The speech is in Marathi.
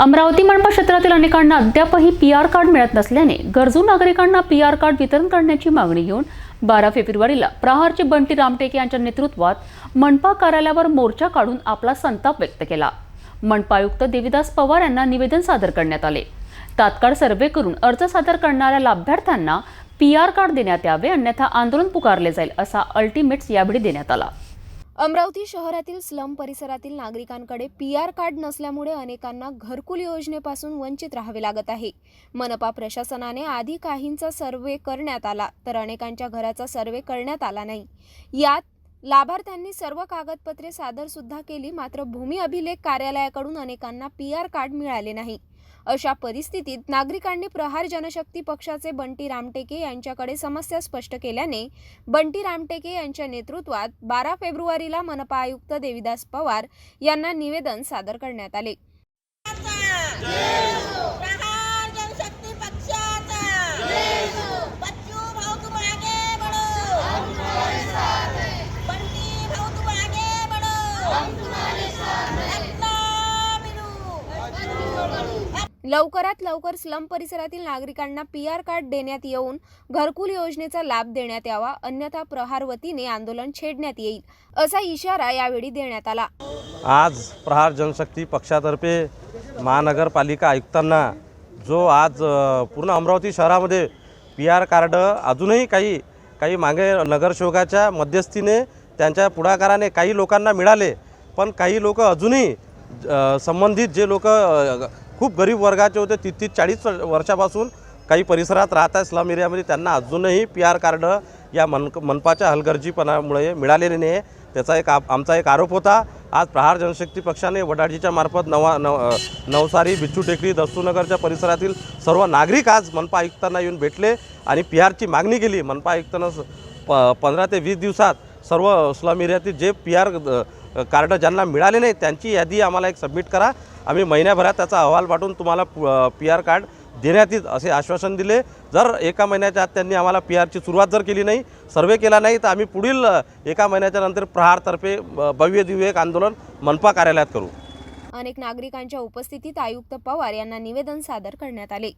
अमरावती मनपा क्षेत्रातील अनेकांना अद्यापही पी आर कार्ड मिळत नसल्याने गरजू नागरिकांना पी आर कार्ड वितरण करण्याची मागणी घेऊन बारा फेब्रुवारीला प्रहारचे बंटी रामटेके यांच्या नेतृत्वात मनपा कार्यालयावर मोर्चा काढून आपला संताप व्यक्त केला. मनपा आयुक्त देविदास पवार यांना निवेदन सादर करण्यात आले. तात्काळ सर्वे करून अर्ज सादर करणाऱ्या लाभार्थ्यांना पी आर कार्ड देण्यात यावे अन्यथा आंदोलन पुकारले जाईल असा अल्टिमेट्स यावेळी देण्यात आला. अमरावती शहरातील स्लम परिसरातील नागरिकांकडे पी आर कार्ड नसल्यामुळे अनेकांना घरकुल योजनेपासून वंचित राहावे लागत आहे. मनपा प्रशासनाने आधी काहींचा सर्वे करण्यात आला तर अनेकांच्या घराचा सर्वे करण्यात आला नाही. यात लाभार्थ्यांनी सर्व कागदपत्रे सादर सुद्धा केली मात्र भूमी अभिलेख कार्यालयाकडून अनेकांना पी आर कार्ड मिळाले नाही. अशा परिस्थितीत नागरिकांनी प्रहार जनशक्ती पक्षाचे बंटी रामटेके यांच्याकडे समस्या स्पष्ट केल्याने बंटी रामटेके यांच्या नेतृत्वात बारा फेब्रुवारीला मनपा आयुक्त देविदास पवार यांना निवेदन सादर करण्यात आले. लवकरात लवकर स्लम परिसरातील नागरिकांना पी आर कार्ड देण्यात येऊन घरकुल योजनेचा लाभ देण्यात यावा अन्यथा प्रहार वतीने आंदोलन छेडण्यात येईल असा इशारा यावेळी देण्यात आला. आज प्रहार जनशक्ती पक्षातर्फे महानगरपालिका आयुक्तांना जो आज पूर्ण अमरावती शहरामध्ये पी आर कार्ड अजूनही काही काही मागे नगरसेवकाच्या मध्यस्थीने त्यांच्या पुढाकाराने काही लोकांना मिळाले पण काही लोक अजूनही संबंधित जे लोक खूप गरीब वर्गाचे होते. तीस चाळीस वर्षापासून काही परिसरात राहत आहे स्लम एरियामध्ये. त्यांना अजूनही पी आर कार्ड या मन मनपाच्या हलगर्जीपणामुळे मिळालेले नाही आहे. त्याचा एक आप आमचा एक आरोप होता. आज प्रहार जनशक्ती पक्षाने वडाळजीच्या मार्फत नवा नव नवसारी बिच्छू टेकडी दस्तूनगरच्या परिसरातील सर्व नागरिक आज मनपा आयुक्तांना येऊन भेटले आणि पी आरची मागणी केली. मनपा आयुक्तांना स- प पंधरा ते वीस दिवसात सर्व slum एरियातील J P R card ज्यांना मिळाले नाही त्यांची यादी आम्हाला एक सबमिट करा. आम्ही महिन्याभरात त्याचा अहवाल पाठवून तुम्हाला पी आर कार्ड देण्यात येईल असे आश्वासन दिले. जर एका महिन्याच्या आत त्यांनी आम्हाला पी आरची सुरुवात जर केली नाही सर्वे केला नाही तर आम्ही पुढील एका महिन्याच्या नंतर प्रहारतर्फे भव्य दिव्य एक आंदोलन मनपा कार्यालयात करू. अनेक नागरिकांच्या उपस्थितीत आयुक्त पवार यांना निवेदन सादर करण्यात आले.